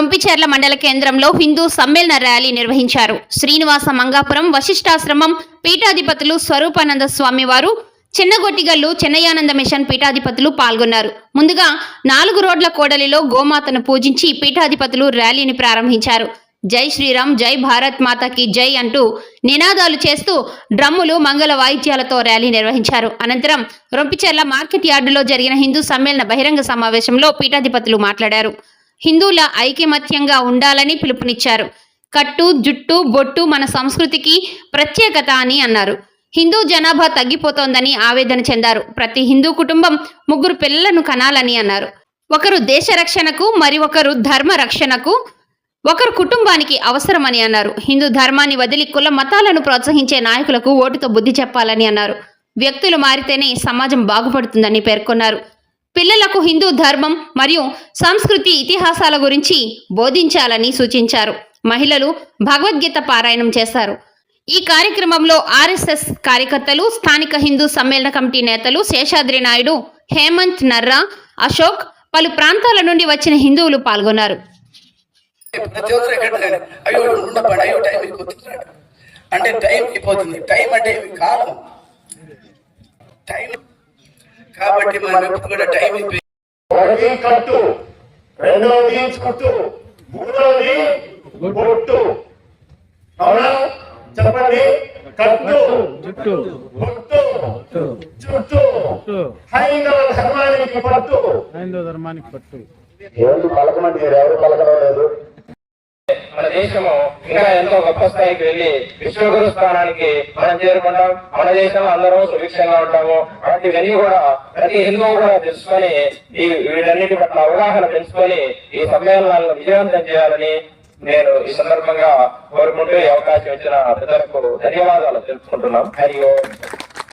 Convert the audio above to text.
రొంపిచెర్ల మండల కేంద్రంలో హిందూ సమ్మేళన ర్యాలీ నిర్వహించారు. శ్రీనివాస మంగాపురం వశిష్టాశ్రమం పీఠాధిపతులు స్వరూపానంద స్వామి వారు చిన్నగొట్టిగల్లు చెన్నయానంద మిషన్ పీఠాధిపతులు పాల్గొన్నారు. ముందుగా నాలుగు రోడ్ల కోడలిలో గోమాతను పూజించి పీఠాధిపతులు ర్యాలీని ప్రారంభించారు. జై శ్రీరామ్ జై భారత్ మాతాకి జై అంటూ నినాదాలు చేస్తూ డ్రమ్ములు మంగళ వాయిద్యాలతో ర్యాలీ నిర్వహించారు. అనంతరం రొంపిచెర్ల మార్కెట్ యార్డులో జరిగిన హిందూ సమ్మేళన బహిరంగ సమావేశంలో పీఠాధిపతులు మాట్లాడారు. హిందువుల ఐకమత్యంగా ఉండాలని పిలుపునిచ్చారు. కట్టు జుట్టు బొట్టు మన సంస్కృతికి ప్రత్యేకత అని అన్నారు. హిందూ జనాభా తగ్గిపోతోందని ఆవేదన చెందారు. ప్రతి హిందూ కుటుంబం ముగ్గురు పిల్లలను కనాలని అన్నారు. ఒకరు దేశ రక్షణకు మరి ఒకరు ధర్మ రక్షణకు ఒకరు కుటుంబానికి అవసరమని అన్నారు. హిందూ ధర్మాన్ని వదిలి కుల మతాలను ప్రోత్సహించే నాయకులకు ఓటుతో బుద్ధి చెప్పాలని అన్నారు. వ్యక్తులు మారితేనే సమాజం బాగుపడుతుందని పేర్కొన్నారు. పిల్లలకు హిందూ ధర్మం మరియు సంస్కృతి ఇతిహాసాల గురించి బోధించాలని సూచించారు. మహిళలు భగవద్గీత పారాయణం చేశారు. ఈ కార్యక్రమంలో ఆర్ఎస్ఎస్ కార్యకర్తలు స్థానిక హిందూ సమ్మేళన కమిటీ నేతలు శేషాద్రి నాయుడు హేమంత్ నర్రా అశోక్ పలు ప్రాంతాల నుండి వచ్చిన హిందువులు పాల్గొన్నారు. అంటే టైం అయిపోతుంది. టైం అంటే కాలం టైం కాబట్టి మనం ఎప్పుడు కూడా టైం ఒకటి కట్టు రెండవది చుట్టు మూడవది బొట్టు. అవునా? చెప్పండి. కట్టు జుట్టు బొట్టు చుట్టు జుట్టు. హైందవ ధర్మానికి పట్టు. హైందవ ధర్మానికి పట్టు. ఏంటి పలకమంటే మీరు ఎవరు పలకడం లేదు? దేశము ఇంకా ఎంతో గొప్ప స్థాయికి వెళ్ళి విశ్వగురు స్థానానికి మనం చేరుకుంటాం. మన దేశం అందరం సుభిక్షంగా ఉంటాము. అలాంటివన్నీ కూడా ప్రతి హిందువు కూడా తెలుసుకొని ఈ వీటన్నిటి పట్ల అవగాహన పెంచుకొని ఈ సమ్మేళనాలను విజయవంతం చేయాలని నేను ఈ సందర్భంగా కోరుకుంటూ ఈ అవకాశం ఇచ్చిన పెద్దలకు ధన్యవాదాలు తెలుసుకుంటున్నాం హరి ఓం.